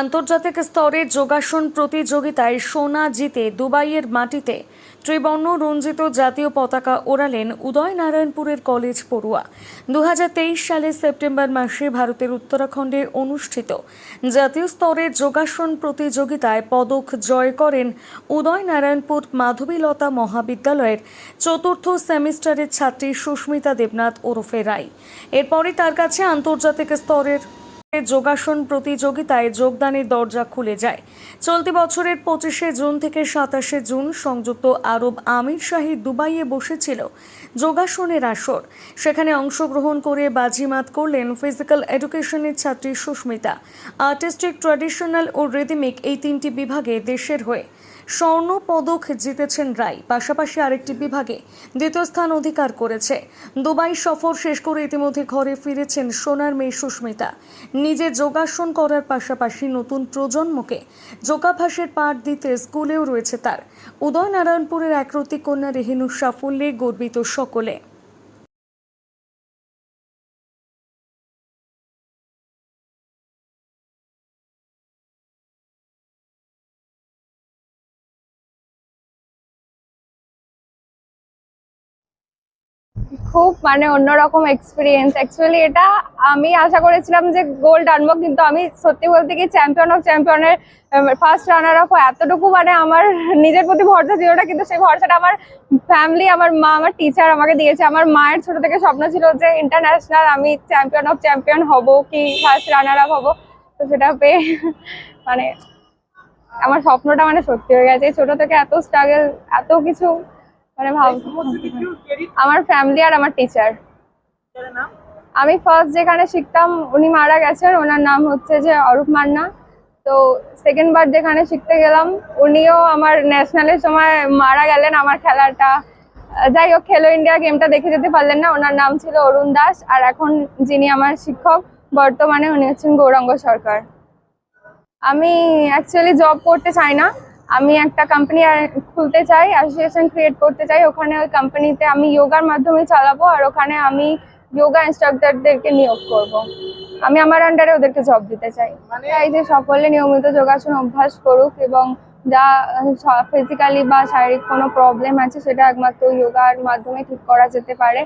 আন্তর্জাতিক স্তরে যোগাসন প্রতিযোগিতায় সোনা জিতে দুবাইয়ের মাটিতে ত্রিবর্ণ রঞ্জিত জাতীয় পতাকা ওড়ালেন উদয় নারায়ণপুরের কলেজ পড়ুয়া। দু সালের সেপ্টেম্বর মাসে ভারতের উত্তরাখণ্ডে অনুষ্ঠিত জাতীয় স্তরের যোগাসন প্রতিযোগিতায় পদক জয় করেন উদয় নারায়ণপুর মাধবীলতা মহাবিদ্যালয়ের চতুর্থ সেমিস্টারের ছাত্রী সুস্মিতা দেবনাথ ওরফে রায়। এরপরই তার কাছে আন্তর্জাতিক স্তরের যোগাসন প্রতিযোগিতায় যোগদানের দরজা খুলে যায়। চলতি বছরের পঁচিশে জুন থেকে সাতাশে জুন সংযুক্ত আরব আমির শাহী দুবাইয়ে বসেছিল যোগাসনের আসর। সেখানে অংশগ্রহণ করে বাজিমাত করলেন ফিজিক্যাল এডুকেশনের ছাত্রী সুস্মিতা। আর্টিস্টিক, ট্র্যাডিশনাল ও রিদিমিক এই তিনটি বিভাগে দেশের হয়ে স্বর্ণ পদক জিতেছেন রায় পাশাপাশি আরেকটি বিভাগে দ্বিতীয় স্থান অধিকার করেছে। দুবাই সফর শেষ করে ইতিমধ্যে ঘরে ফিরেছেন সোনার মেয়ে সুস্মিতা। নিজে যোগাসন করার পাশাপাশি নতুন প্রজন্মকে যোগাভাসের পাঠ দিতে স্কুলেও রয়েছে তার। উদয়নারায়ণপুরের একরতি কন্যা রেহিনুর সাফল্যে গর্বিত সকলে। খুব মানে অন্যরকম এক্সপিরিয়েন্স অ্যাকচুয়ালি এটা আমি আশা করেছিলাম যে গোল্ড আনব, কিন্তু আমি সত্যি বলতে কি চ্যাম্পিয়ন অফ চ্যাম্পিয়নের ফার্স্ট রানার আপ এতটুকু মানে আমার নিজের প্রতি ভরসা ছিল না, কিন্তু সেই ভরসাটা আমার ফ্যামিলি আমার মা, আমার টিচার আমাকে দিয়েছে। আমার মায়ের ছোট থেকে স্বপ্ন ছিল যে ইন্টারন্যাশনাল আমি চ্যাম্পিয়ন অফ চ্যাম্পিয়ন হব কি ফার্স্ট রানার আপ হব। তো সেটা পেয়ে মানে আমার স্বপ্নটা মানে সত্যি হয়ে গেছে। ছোট থেকে এত স্ট্রাগল এত কিছু মানে ভাব। আমার ফ্যামিলি আর আমার টিচার আমি ফার্স্ট যেখানে শিখতাম, উনি মারা গেছেন, ওনার নাম হচ্ছে যে অরূপ মান্না। তো সেকেন্ড বার যেখানে শিখতে গেলাম, উনিও আমার ন্যাশনালের সময় মারা গেলেন আমার খেলাটা। যাই হোক খেলো ইন্ডিয়া গেমটা দেখে যেতে পারলেন না। ওনার নাম ছিল অরুণ দাস, আর এখন যিনি আমার শিক্ষক, বর্তমানে উনি হচ্ছেন গৌরাঙ্গ সরকার। আমি অ্যাকচুয়ালি জব করতে চাই না। আমি একটা কোম্পানি খুলতে চাই অ্যাসোসিয়েশন ক্রিয়েট করতে চাই ওখানে ওই কোম্পানিতে আমি যোগার মাধ্যমে চালাবো আর ওখানে আমি যোগা ইনস্ট্রাক্টরদেরকে নিয়োগ করব। আমি আমার আন্ডারে ওদেরকে জব দিতে চাই চাই যে সকলে নিয়মিত যোগাসন অভ্যাস করুক এবং যা ফিজিক্যালি বা শারীরিক কোনো প্রবলেম আছে সেটা একমাত্র যোগার মাধ্যমে ঠিক করা যেতে পারে